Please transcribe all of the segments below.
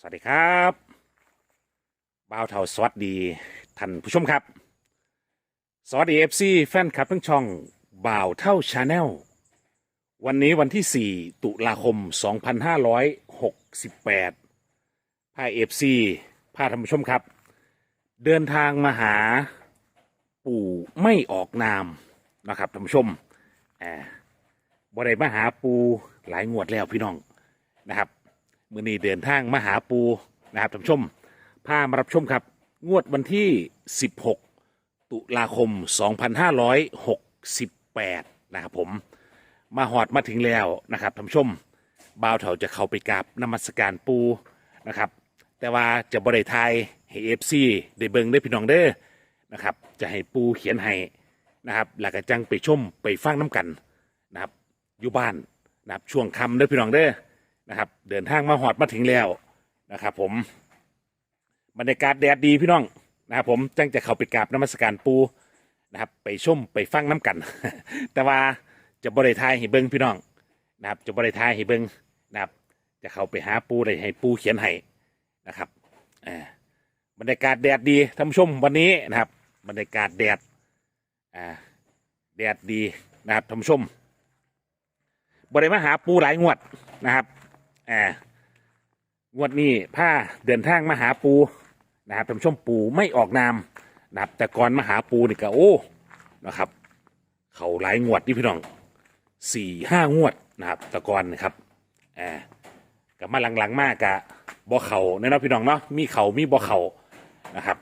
สวัสดีครับบ่าวเทาสวัสดีท่านผู้ชมครับ สวัสดีเอฟซีแฟนคลับทั้งช่องบ่าวเท่าชาแนลวันนี้วันที่ 4 ตุลาคม 2568พาเอฟซีพาท่านผู้ชมครับ เดินทางมาหาปู่ไม่ออกนามนะครับท่านผู้ชมแอบบ่ได้มาหาปูหลายงวดแล้วพี่น้องนะครับ มื่อนี้เดินทางมาหาปูนะครับท่านผู้ชมพามารับชมครับ งวดวันที่ 16 ตุลาคม 2568 นะครับผมมาหอดมาถึงแล้วนะครับท่านผู้ชมบ่าวเถาจะเข้าไปกราบนมัสการปูนะครับ แต่ว่าจะบริไทยให้เอฟซีได้เบิงได้พี่น้องเด้อนะครับ จะให้ปูเขียนให้นะครับแล้วก็จังไปชมไปฟังน้ำกันนะครับอยู่บ้านนะครับช่วงคำเด้อพี่น้องเด้อ นะครับ เดินทางมาหอดมาถึงแล้วนะครับ ผมบรรยากาศแดดดีพี่น้องนะครับผมจังจะเข้าไปกราบนมัสการปูนะครับ ไปชมไปฟังน้ำกัน แต่ว่าจะบริทายให้เบิ้งพี่น้องนะครับ จะบริทายให้เบิ้งนะครับ จะเข้าไปหาปูเลยให้ปูเขียนให้นะครับบรรยากาศแดดดีท่านผู้ชมวันนี้นะครับ บรรยากาศแดดอ่าแดดดีนะครับท่านผู้ชมบริมาหาปูหลายงวดนะครับ อ่างวดนี้ผ้าเดินทางมาหาปูนะครับท่านผู้ชมปูไม่ออกนามนะครับ แต่ก่อนมาหาปูนี่ก็โอ้นะครับ เขาหลายงวดนี่พี่น้องสี่ห้างวดนะครับ แต่ก่อนนะครับอ่ากับมาหลังๆมากกะบ่อเขาเนาะพี่น้องเนาะมีเขามีบ่อเขานะครับ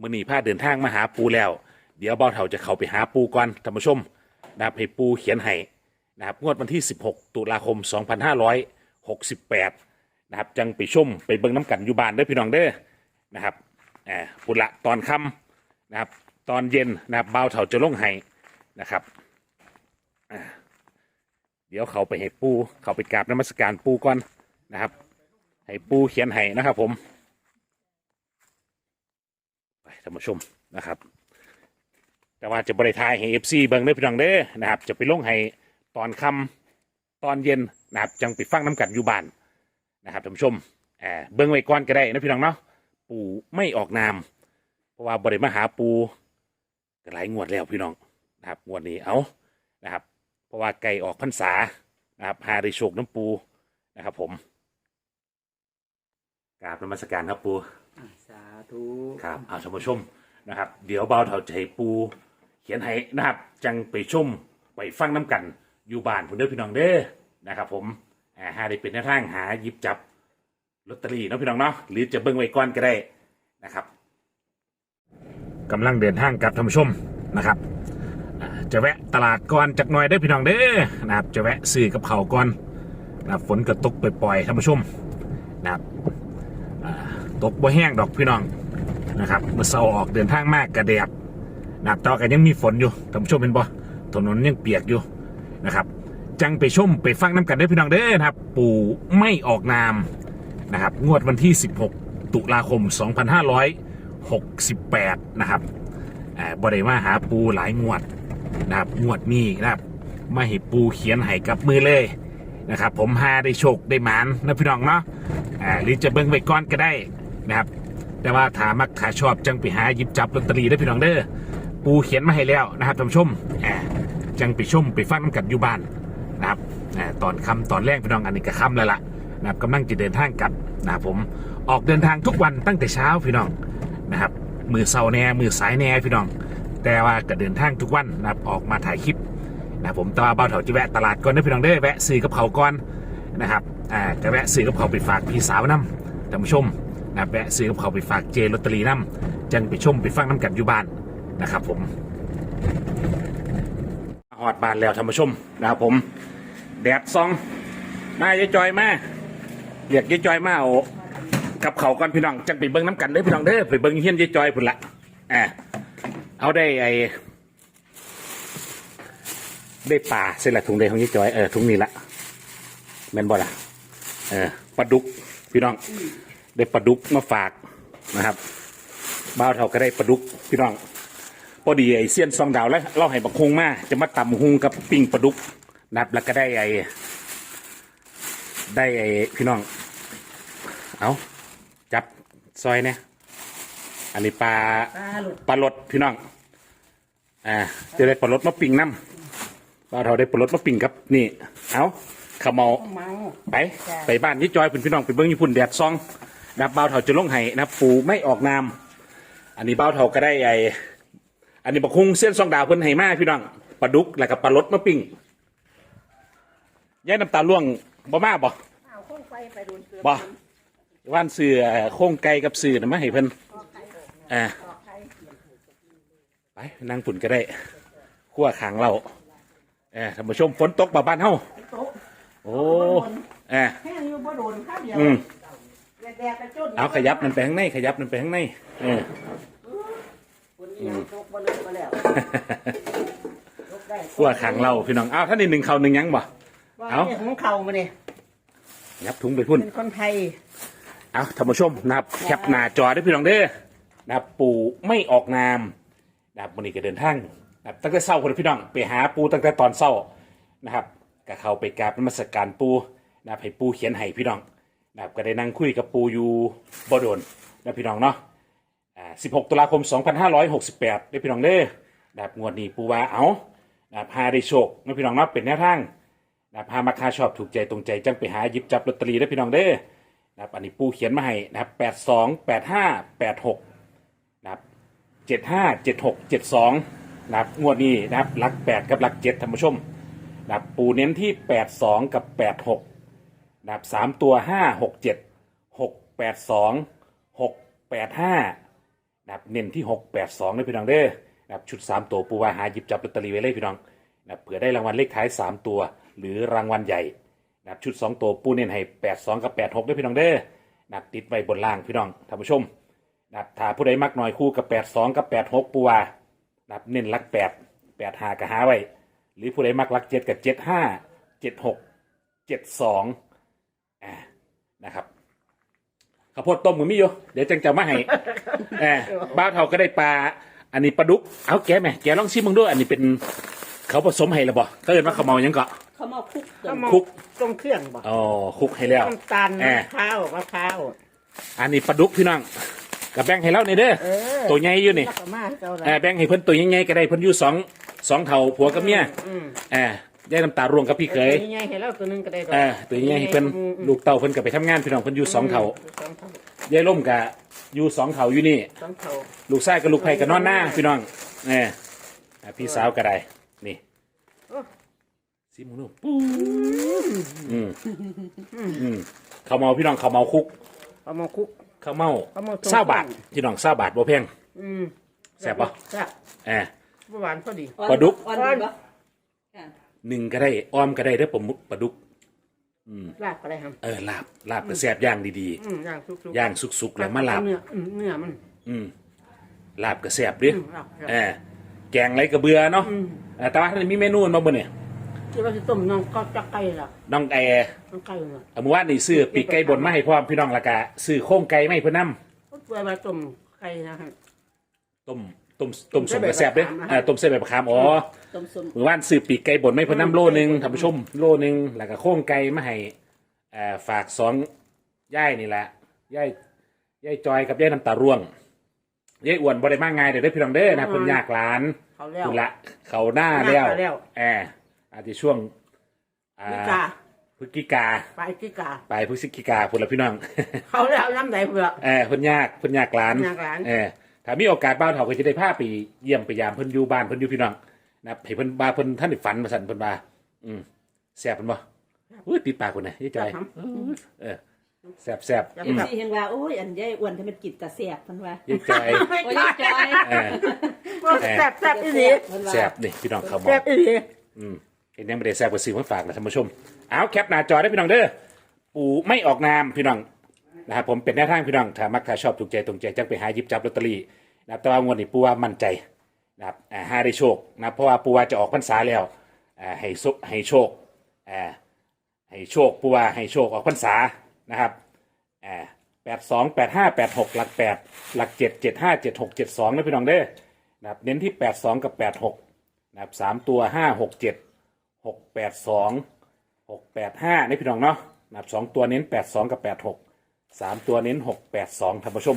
มื่อนี้ผ้าเดินทางมาหาปูแล้ว เดี๋ยวเบาเถาจะเข้าไปหาปูก่อนท่านผู้ชมนะครับให้ปูเขียนให้นะครับงวดวันที่ 16 ตุลาคม 68นะครับจังไปชมไปเบิ่งน้ำกันอยู่บ้านเด้อพี่น้องเด้อนะครับอ่าปุละตอนค่ำนะครับตอนเย็นนะครับเบาวเถาจะลงให้นะครับอ่าเดี๋ยวเขาไปให้ปูเขาไปกราบนมัสการปูก่อนนะครับ ให้ปูเขียนให้นะครับผมไปท่านผู้ชมนะครับ แต่ว่าจะบริทายให้เอฟซีเบิ่งเด้พี่น้องเด้อนะครับ จะไปลงให้ตอนค่ำ ตอนเย็นนะครับจังไปฟังน้ำกันอยู่บ้านนะครับท่านผู้ชมแอบเบิ้งไว้ก่อนก็ได้นะพี่น้องเนาะปูไม่ออกนามเพราะว่าบริมาหาปูก็หลายงวดแล้วพี่น้องนะครับงวดนี้เอานะครับ เพราะว่าไก่ออกพรรษานะครับหาได้โชคน้ำปูนะครับ ผมกราบนมัสการครับปูอ่าสาธุครับเอาท่านผู้ชมนะครับ เดี๋ยวเบาเถาใจปู เขียนให้นะครับ จังไปชมไปฟังน้ำกัน อยู่บ้านผมเด้อพี่น้องเด้อนะครับ ผมอ่าหาได้เป็นแนวทางหาหยิบจับลอตเตอรี่เนาะพี่น้องเนาะหรือจะเบิ่งไว้ก่อนก็ได้นะครับกำลังเดินทางกับท่านผู้ชมนะครับอ่าจะแวะตลาดก่อนจักหน่อยเด้อพี่น้องเด้อนะครับจะแวะซื้อกับเขาวก่อนนะครับฝนก็ตกปล่อยๆท่านผู้ชมนะครับอ่าตกบ่แห้งดอกพี่น้องนะครับเมื่อเสาร์ออกเดินทางมากกระแดดนะครับแตอกันยังมีฝนอยู่ท่านผู้ชมเป็นบ่ถนนยังเปียกอยู่ นะครับ จังไปชมไปฟังน้ำกันได้พี่น้องเด้อนะครับ ปู่ไม่ออกนามนะครับ งวดวันที่ 16 ตุลาคม 2568 นะครับบริมาหาปูหลายงวดนะครับงวดนี้นะครับมาให้ปูเขียนให้กับมือเลยนะครับ ผมหาได้โชคได้หมานนะพี่น้องเนาะหรือจะเบิ่งไว้ก่อนก็ได้นะครับ แต่ว่าถามักขาชอบจังไปหาหยิบจับลอตเตอรี่ได้พี่น้องเด้อปูเขียนมาให้แล้วนะครับท่านผู้ชมอ่า จังไปชมไปฟังน้ำกันอยู่บ้านนะครับตอนคำตอนแรกพี่น้องอันนี้ก็ค่ำแล้วล่ะนะครับกำลังจะเดินทางกลับนะครับผมออกเดินทางทุกวันตั้งแต่เช้าพี่น้องนะครับมือเสาแน่มือสายแน่พี่น้อง แต่ว่าก็เดินทางทุกวันนะครับออกมาถ่ายคลิปนะผมต่ว่าเบาเถาจะแวะตลาดก่อนนะพี่น้องเด้แวะซื้อกับเขาก่อนนะครับอ่าจะแวะซื้อกับเขาไปฝากพี่สาวน้ำท่านผู้ชมนะแวะซื้อกับเขาไปฝากเจลอตเตอรี่น้ำจังไปชมไปฟังน้ำกันอยู่บ้านนะครับผม หอดบานแล้วท่านผู้ชมนะครับผม แดดซองมายายจอยมาเรียกยายจอยมาเอากับเขาก่อนพี่น้องจังไปเบิ้งน้ำกันเด้อพี่น้องเด้อไปเบิ้งเฮียนยายจอยพุ่นละอ่าเอาได้ไอได้ป่าเสร็จละถุงใดของยายจอยเออถุงนี้ละแม่นบ่ล่ะเออปลาดุกพี่น้อง ได้ปลาดุกมาฝากนะครับบ้าวเท่าก็ได้ปลาดุกพี่น้อง อดีไอเซียนซองดาวแล้วเราให้บักฮงมาจะมาตำฮงกับปิ้งปลาดุกนะครับแล้วก็ได้ไอได้ไอพี่น้อง เอาซอยเนี่ยอันนี้ปลาปลาหลุดปลาลดพี่น้องอ่าจะได้ปลาลดมาปิ้งน้ำเราเราได้ปลาลดมาปิ้งกับนี่ เอาขาวเมาเมาไปไปบ้านยี่จอยเป็นพี่น้องไปเบิ้งญี่ปุ่นแดดซองนะครับบ่าวเถาจะลงไห้นะครับปูไม่ออกนามอันนี้บ่าวเถาก็ได้ไอ อันนี้บักคุงเส้นซองดาวเพิ่นไห้มาพี่น้องปลาดุกแล้วก็ปลาลดมาปิ้งย่ายน้ำตาล่วงบ่มาบ่เอาข้องไฟไปโดนเกลือบ่ว่านเสือโค้งไก่กับเสือนะมาให้เพิ่นอ่าไปนั่งฝุ่นก็ได้ขั้วขางเราเออท่านผู้ชมฝนตกบ่บ้านเฮาโต๊ะโอ้เออแห้งอยู่บ่โดนข้าวเดียวอืมแดดๆกระจุดเอาขยับมันไปข้างในขยับมันไปข้างในเออคนนี้ ยังตกบ่เลยบ่แล้วยกได้ขั้วขางเราพี่น้องเอาท่านนี่หนึ่งเขาหนึ่งยังบ่ ว่าเอาเนี่ยของเขามาเนี่ยยับถุงไปพุ่นเป็นคนไทยเอาท่านผู้ชมนะครับแคปหน้าจอได้พี่น้องเด้อนะครับปู่ไม่ออกนามนะครับวันนี้ก็เดินทางนะครับตั้งแต่เช้าคนพี่น้องไปหาปูตั้งแต่ตอนเช้านะครับก็เข้าไปกราบนมัสการปูนะครับให้ปูเขียนให้พี่น้องนะครับก็ได้นั่งคุยกับปูอยู่บ่โดนนะพี่น้องเนาะ อ่า16 ตุลาคม 2568ได้พี่น้องเด้อนะบงวดนี้ปูว่าเอานะบพาได้โชคนะพี่น้องนับเป็นแนวทางนะบพามาคาชอบถูกใจตรงใจจังไปหาหยิบจับลอตเตอรี่ได้พี่น้องเด้อนะบอันนี้ปูเขียนมาให้นะครับ82 85 86นะครับ75 76 72นะครับงวดนี้นะครับหลัก 8 กับหลัก 7ท่านผู้ชมนะครับปูเน้นที่ 82 กับ 86นะครับ3ตัว 5 6 7 6 8 2 6 8 5 นะครับเน้นที่หกแปดสองเลยพี่น้องเด้อนะครับชุดสามตัวปูวาหาหยิบจับลอตเตอรี่ไว้เลยพี่น้องนะครับเผื่อได้รางวัลเลขท้ายสามตัว หรือรางวัลใหญ่นะครับชุด2ตัวปูเน้นให้8 2กับ8 6ด้วยพี่น้องเด้อนะครับติดไว้บนล่างพี่น้องท่านผู้ชมนะครับถ้าผู้ใดมักหน่อยคู่กับ8 2กับ8 6ปูวานะครับเน้นลัก8 8 5กับหาไว้ หรือผู้ใดมักลัก7กับ7 5 7 6 7 2อ่านะครับ ข้าวโพดต้มมือมีอยู่เดี๋ยวจังจะมาให้แอบบ้าวเท่าก็ได้ปลา อันนี้ปลาดุก เอาแกะไหมแกะลองชิมมึงด้วย อันนี้เป็นเขาผสมให้แล้วบ่ก็เอินว่าเขาวเมาหยังเกาะเขามาคุกเกิก็นมาคุก ตรงเครื่องบ่อ๋อคลุกให้แล้ว น้ำตาลแอบมะพร้าวมะพร้าว อันนี้ปลาดุกพี่น้องกับแบ่งให้เราในอยเด้อเออ ตัวใหญ่อยู่นี่แล้วก็มาให้เจ้าละเออแบ่งให้เพิ่นตัวใหญ่ๆก็ได้เพิ่นอยู่สองสองเท่าผัวกับเมีย อืมเอ อได้น้ำตาร่วงกับพี่เคยตัวใหญ่ให้เราตัวหนึงก็ได้ดกเออตัวใหญ่ให้เพิ่นอืมอืมลูกเต่าเพิ่นก็ไปทำงานพี่น้องเพิ่นอยู่สองเท่าสองเท่ายายล่มกับอยู่สองเท่าอยู่นี่ สองเท่าลูกชายกับลูกไผ่ก็นอนหน้าพี่น้องเอออะพี่สาวก็ได้นี่โอ้ซิมงดูปูอืมอืมข้าวเมาพี่น้องข้าวเมาคุกเอามาคุกข้าวเมาข้าวเมาตรง เศร้าบาทพี่น้องเศร้าบาทบ่แพง อืมแซ่บปะ แซ่บเออหวานพอดี ปลาดุก อ่อนดีปะค่ะ หนึ่งก็ได้อ้อมก็ได้เด้อผมปลาดุกลาบก็ได้ครับเออลาบลาบก็แซ่บย่างดีอืมย่างสุกๆย่างสุกๆแล้วมาลาบ เนื้ออืมเนื้อมันอืมลาบก็แซ่บดิอืมลาบเออแกงไรก็เบื่อเนาะอืมเออแต่ว่าท่านมีเมนูมาบ่เนี่ยที่ว่าสิต้มน้องก็จะไก่ละน้องแอร์น้องไก่ละเอามื่อวานนี่ซื้อปีกไก่บนมาให้พร้อมพี่น้องและกะซื้อโค้งไก่มาให้เพิ่นนำ ก็เปื่อยมาต้มไก่นะฮะต้ม ต้มต้มสมกระแซบเด้ใส่ใบมะขามเออต้มเส้นใบมะขามอ๋อต้มส้มเมื่อวานซื้อปีกไก่บนไม่เพิ่นน้ำโลนึงท่านผู้ชมโลนึงแล้วก็โค้งไก่มาให้เอ่อฝากสองย่ายนี่แหละย่ายย่ายจอยกับย่ายน้ำตาร่วงย่ายอ้วนบ่ได้มาง่ายเดี๋ยวได้พี่น้องเด้อนะเพิ่นยากหลานเขาแล้ว คุณละเขาหน้าแล้วหน้าแล้ว แอออาจจะช่วงอ่านิกาพฤศจิกาไปกิกา ปลายพฤศจิกาพุ่นละพี่น้อง เขาแล้วน้ำไหนเผื่อเออเพิ่นยากเพิ่นยากหลานยากหลาน เออ ถ้ามีโอกาสบ้านเขาก็จะได้พาไปเยี่ยมไปยามเพิ่นอยู่บ้านเพิ่นอยู่พี่น้องนะครับให้เพิ่นบาเพิ่นท่านได้ฝันมาสั่นเพิ่นบาอืมแซ่บเพิ่นบ่อุ้ยติดปากคนน่ะยี่จอยเออแซ่บแซ่บเอฟซีเห็นว่าโอ้ยอันยายอ้วนที่มันกินกระเสียบมันว่ายี่จอยโอ้ยยายจอยเออแซ่บแซ่บอีหลีมันว่าแซ่บนี่พี่น้องเขาบอแซ่บกอีหลีอืมเห็นยังไม่ได้แซ่บกว่าซื้อมาฝากนะท่านผู้ชมเอาแคปหน้าจอได้พี่น้องเด้อปูไม่ออกนามพี่น้อง นะครับผมเป็นแนวทางพี่น้องถ้ามักถ้าชอบถูกใจตรงใจจังไปหาหยิบจับลอตเตอรี่นะครับแต่ว่างวดนี้ปูว่ามั่นใจนะครับอ่าหาได้โชคนะเพราะว่าปูว่าจะออกพรรษาแล้วอ่าให้สุให้โชคอ่าให้โชคปูว่าให้โชคออกพรรษานะครับอ่าแปดสองแปดห้าแปดหกหลักแปดหลักเจ็ดเจ็ดห้าเจ็ดหกเจ็ดสองนะพี่น้องเด้อนะครับเน้นที่แปดสองกับแปดหกนะครับสามตัวห้าหกเจ็ดหกแปดสองหกแปดห้านี่พี่น้องเนาะนับสองตัวเน้นแปดสองกับแปดหก สามตัวเน้นหกแปดสองท่านผู้ชม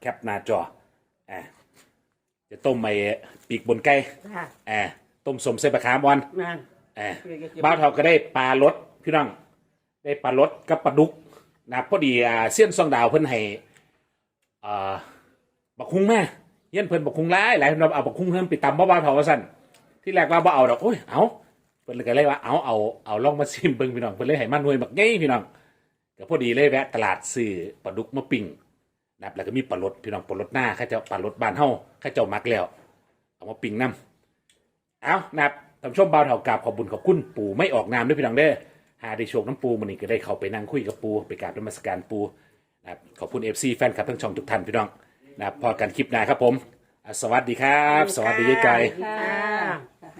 แคปหน้าจออ่าจะต้มไอ้ปีกบนไก่ค่ะอ่าต้มสมเส้นปลาคามอ่อนนั่น อ่าเดี๋ยวจะเก็บบ้าวเทาก็ได้ปลารสพี่น้อง ได้ปลารสกับปลาดุกนะครับพอดีอ่าเสี้ยนซองดาวเพิ่นให้อ่าบักคุ้งแม่เยี่ยนเพิ่นบักคุ้งร้ายหลายคนเอาบักคุ้งเพิ่นไปตำบ่บ้าวเทาว่าสั่นที่แรกว่าบ่เอาดอกโอ้ยเอาเพิ่นเลยก็เลยว่าเอาเอาเอาลองมาซิมเบิ่งพี่น้องเพิ่นเลยให้มันหน่วยบักใหญ่พี่น้อง ก็พอดีเลยแวะตลาดซื้อปลาดุกมาปิ้งนะครับแล้วก็มีปลารสพี่น้องปลารสหน้าข้าเจ้าปลารสบ้านเฮาข้าเจ้ามักแล้ว เอามาปิ้งน้ำเอานะครับท่านชมบ่าวเท่ากราบขอบบุญขอบคุณปู่ไม่ออกนามด้วยพี่น้องเด้อหาได้โชคน้ำปูมันนี่ก็ได้เข้าไปนั่งคุยกับปูไปกราบนมัสการปูนะครับขอบคุณเอฟซีแฟนคลับทั้งช่องทุกท่านพี่น้องนะครับพอกันคลิปหน้าครับผมอะสวัสดีครับ สวัสดียายไก่ ค่ะ